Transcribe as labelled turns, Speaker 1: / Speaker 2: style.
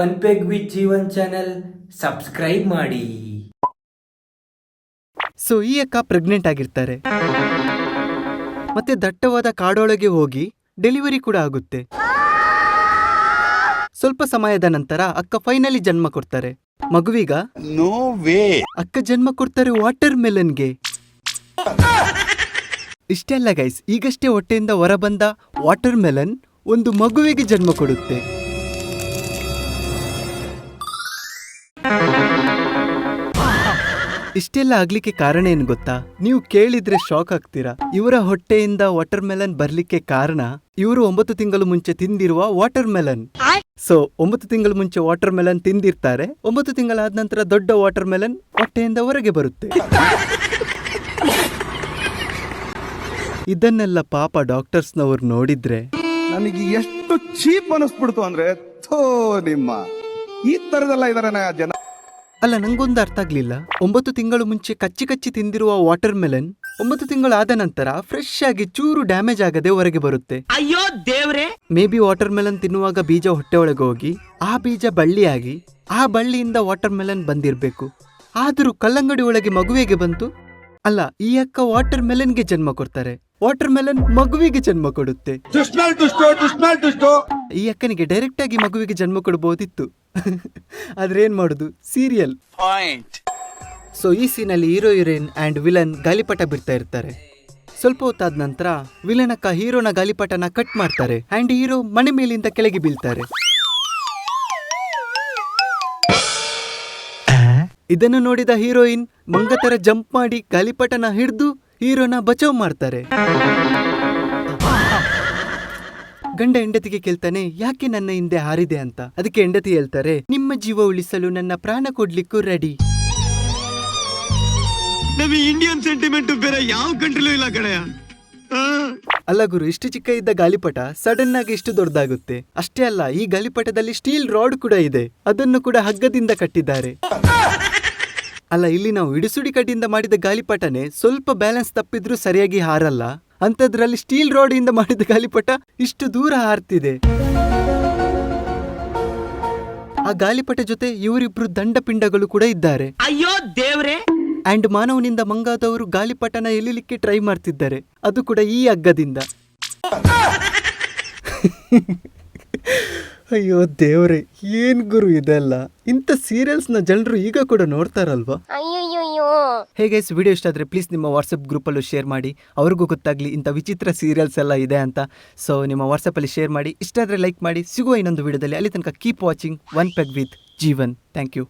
Speaker 1: One peg with Jeevan channel subscribe ಮಾಡಿ.
Speaker 2: So ಈ ಅಕ್ಕ ಪ್ರೆಗ್ನೆಂಟ್ ಆಗಿರ್ತಾರೆ. ಮತ್ತೆ ದಟ್ಟವಾದ ಕಾಡೊಳಗೆ ಹೋಗಿ ಡೆಲಿವರಿ ಕೂಡ ಆಗುತ್ತೆ. ಸ್ವಲ್ಪ ಸಮಯದ ನಂತರ ಅಕ್ಕ ಫೈನಲಿ ಜನ್ಮ ಕೊಡ್ತಾರೆ. ಮಗುವೀಗ
Speaker 3: ನೋ ವೇ
Speaker 2: ಅಕ್ಕ ಜನ್ಮ ಕೊಡ್ತಾರೆ ವಾಟರ್ ಮೆಲನ್ಗೆ ಇಷ್ಟೆಲ್ಲ ಗೈಸ್ ಈಗಷ್ಟೇ ಹೊಟ್ಟೆಯಿಂದ ಹೊರಬಂದ ವಾಟರ್ ಮೆಲನ್ ಒಂದು ಮಗುವಿಗೆ ಜನ್ಮ ಕೊಡುತ್ತೆ. ಇಷ್ಟೆಲ್ಲ ಆಗ್ಲಿಕ್ಕೆ ಕಾರಣ ಏನು ಗೊತ್ತಾ? ನೀವು ಕೇಳಿದ್ರೆ ಶಾಕ್ ಆಗ್ತೀರಾ. ಇವರ ಹೊಟ್ಟೆಯಿಂದ ವಾಟರ್ ಮೆಲನ್ ಬರ್ಲಿಕ್ಕೆ ಕಾರಣ, ಇವರು ಒಂಬತ್ತು ತಿಂಗಳು ಮುಂಚೆ ತಿಂದಿರುವ ವಾಟರ್ ಮೆಲನ್ ಸೊ ಒಂಬತ್ತು ತಿಂಗಳು ಮುಂಚೆ ವಾಟರ್ ಮೆಲನ್ ತಿಂದಿರ್ತಾರೆ, ಒಂಬತ್ತು ತಿಂಗಳಾದ ನಂತರ ದೊಡ್ಡ ವಾಟರ್ ಮೆಲನ್ ಹೊಟ್ಟೆಯಿಂದ ಹೊರಗೆ ಬರುತ್ತೆ. ಇದನ್ನೆಲ್ಲ ಪಾಪ ಡಾಕ್ಟರ್ಸ್ನವರು ನೋಡಿದ್ರೆ
Speaker 3: ನನಗೆ ಎಷ್ಟು ಚೀಪ್ ಅನಿಸ್ಬಿಡ್ತು ಅಂದ್ರೆ ನಿಮ್ಮ. ಈ ತರದೆಲ್ಲ ಇದಾರೆ ಜನ
Speaker 2: ಅಲ್ಲ ನಂಗೊಂದು ಅರ್ಥ ಆಗ್ಲಿಲ್ಲ. ಒಂಬತ್ತು ತಿಂಗಳು ಮುಂಚೆ ಕಚ್ಚಿ ಕಚ್ಚಿ ತಿಂದಿರುವ ವಾಟರ್ ಮೆಲನ್ ಒಂಬತ್ತು ಆದ ನಂತರ ಫ್ರೆಶ್ ಆಗಿ ಚೂರು ಡ್ಯಾಮೇಜ್ ಆಗದೆ ಹೊರಗೆ ಬರುತ್ತೆ.
Speaker 4: ಅಯ್ಯೋ ದೇವ್ರೆ!
Speaker 2: ಮೇ ಬಿ ವಾಟರ್ ಮೆಲನ್ ತಿನ್ನುವಾಗ ಬೀಜ ಹೊಟ್ಟೆ ಒಳಗೆ ಹೋಗಿ ಆ ಬೀಜ ಬಳ್ಳಿಯಾಗಿ ಆ ಬಳ್ಳಿಯಿಂದ ವಾಟರ್ ಮೆಲನ್ ಬಂದಿರ್ಬೇಕು. ಆದರೂ ಕಲ್ಲಂಗಡಿ ಒಳಗೆ ಮಗುವಿಗೆ ಬಂತು. ಅಲ್ಲ ಈ ಅಕ್ಕ ವಾಟರ್ ಮೆಲನ್ಗೆ ಜನ್ಮ ಕೊಡ್ತಾರೆ. ವಾಟರ್ ಮೆಲನ್ ಮಗುವಿಗೆ ಜನ್ಮ ಕೊಡುತ್ತೆ. ಈ ಅಕ್ಕನಿಗೆ ಡೈರೆಕ್ಟ್ ಆಗಿ ಮಗುವಿಗೆ ಜನ್ಮ ಕೊಡಬಹುದಿತ್ತು ಆದ್ರೆ ಏನ್ ಮಾಡುದು? ಸೀರಿಯಲ್.
Speaker 3: ಪಾಯಿಂಟ್
Speaker 2: ಸೊ ಈ ಸೀನಲ್ಲಿ ಹೀರೋ ಹೀರೋಯಿನ್ ಅಂಡ್ ವಿಲನ್ ಗಾಲಿಪಟ ಬಿಡ್ತಾ ಇರ್ತಾರೆ. ಸ್ವಲ್ಪ ಹೊತ್ತಾದ ನಂತರ ವಿಲನ್ ಅಕ್ಕ ಹೀರೋನ ಗಾಲಿಪಟನ ಕಟ್ ಮಾಡ್ತಾರೆ. ಅಂಡ್ ಹೀರೋ ಮನೆ ಮೇಲಿಂದ ಕೆಳಗೆ ಬೀಳ್ತಾರೆ. ಇದನ್ನು ನೋಡಿದ ಹೀರೋಯಿನ್ ಮಂಗತರ ಜಂಪ್ ಮಾಡಿ ಗಾಲಿಪಟನ ಹಿಡಿದು ಹೀರೋನ ಬಚಾವ್ ಮಾಡ್ತಾರೆ. ಗಂಡ ಹೆಂಡತಿಗೆ ಕೇಳ್ತಾನೆ ಯಾಕೆ ನನ್ನ ಹಿಂದೆ ಹಾರಿದೆ ಅಂತ? ಅದಕ್ಕೆ ಹೆಂಡತಿ ಹೇಳ್ತಾರೆ ನಿಮ್ಮ ಜೀವ ಉಳಿಸಲು ನನ್ನ ಪ್ರಾಣ ಕೊಡ್ಲಿಕ್ಕೂ ರೆಡಿ
Speaker 4: ನಮಗೆ ಇಂಡಿಯನ್ ಸೆಂಟಿಮೆಂಟ್ ಬೇರೆ ಯಾವ ಕಂಟ್ರಿಲೂ ಇಲ್ಲ ಕಡೆಯ
Speaker 2: ಅಲ್ಲ ಗುರು ಇಷ್ಟು ಚಿಕ್ಕ ಇದ್ದ ಗಾಲಿಪಟ ಸಡನ್ ಆಗಿ ಇಷ್ಟು ದೊಡ್ಡದಾಗುತ್ತೆ. ಅಷ್ಟೇ ಅಲ್ಲ ಈ ಗಾಲಿಪಟದಲ್ಲಿ ಸ್ಟೀಲ್ ರಾಡ್ ಕೂಡ ಇದೆ. ಅದನ್ನು ಕೂಡ ಹಗ್ಗದಿಂದ ಕಟ್ಟಿದ್ದಾರೆ. ಅಲ್ಲ ಇಲ್ಲಿ ನಾವು ಇಡಿಸುಡಿ ಕಡ್ಡಿಯಿಂದ ಮಾಡಿದ ಗಾಲಿಪಟನೆ ಸ್ವಲ್ಪ ಬ್ಯಾಲೆನ್ಸ್ ತಪ್ಪಿದ್ರೂ ಸರಿಯಾಗಿ ಹಾರಲ್ಲ. ಅಂತದ್ರಲ್ಲಿ ಸ್ಟೀಲ್ ರಾಡ್ ಇಂದ ಮಾಡಿದ ಗಾಲಿಪಟ ಇಷ್ಟು ದೂರ ಹಾರ್ತಿದೆ. ಆ ಗಾಲಿಪಟ ಜೊತೆ ಇವರಿಬ್ರು ದಂಡಪಿಂಡಗಳು ಕೂಡ ಇದ್ದಾರೆ.
Speaker 4: ಅಯ್ಯೋ ದೇವ್ರೆ!
Speaker 2: ಅಂಡ್ ಮಾನವನಿಂದ ಮಂಗಾದವರು ಗಾಲಿಪಟನ ಎಲ್ಲಿಲಿಕ್ಕೆ ಟ್ರೈ ಮಾಡ್ತಿದ್ದಾರೆ? ಅದು ಕೂಡ ಈ ಹಗ್ಗದಿಂದ. ಅಯ್ಯೋ ದೇವ್ರೆ ಏನ್ ಗುರು ಇದೆಲ್ಲ? ಇಂಥ ಸೀರಿಯಲ್ಸ್ನ ಜನರು ಈಗ ಕೂಡ ನೋಡ್ತಾರಲ್ವಾ?
Speaker 5: ಅಯ್ಯಯ್ಯೋ
Speaker 2: ಹೇಗೆ ವಿಡಿಯೋ ಇಷ್ಟ ಆದ್ರೆ ಪ್ಲೀಸ್ ನಿಮ್ಮ ವಾಟ್ಸಪ್ ಗ್ರೂಪಲ್ಲೂ ಶೇರ್ ಮಾಡಿ. ಅವ್ರಿಗೂ ಗೊತ್ತಾಗ್ಲಿ ಇಂಥ ವಿಚಿತ್ರ ಸೀರಿಯಲ್ಸ್ ಎಲ್ಲ ಇದೆ ಅಂತ. ಸೊ ನಿಮ್ಮ ವಾಟ್ಸಪ್ಪಲ್ಲಿ ಶೇರ್ ಮಾಡಿ. ಇಷ್ಟ ಆದ್ರೆ ಲೈಕ್ ಮಾಡಿ. ಸಿಗುವ ಇನ್ನೊಂದು ವಿಡಿಯೋದಲ್ಲಿ ಅಲ್ಲಿ ತನಕ keep watching one peg with Jeevan thank you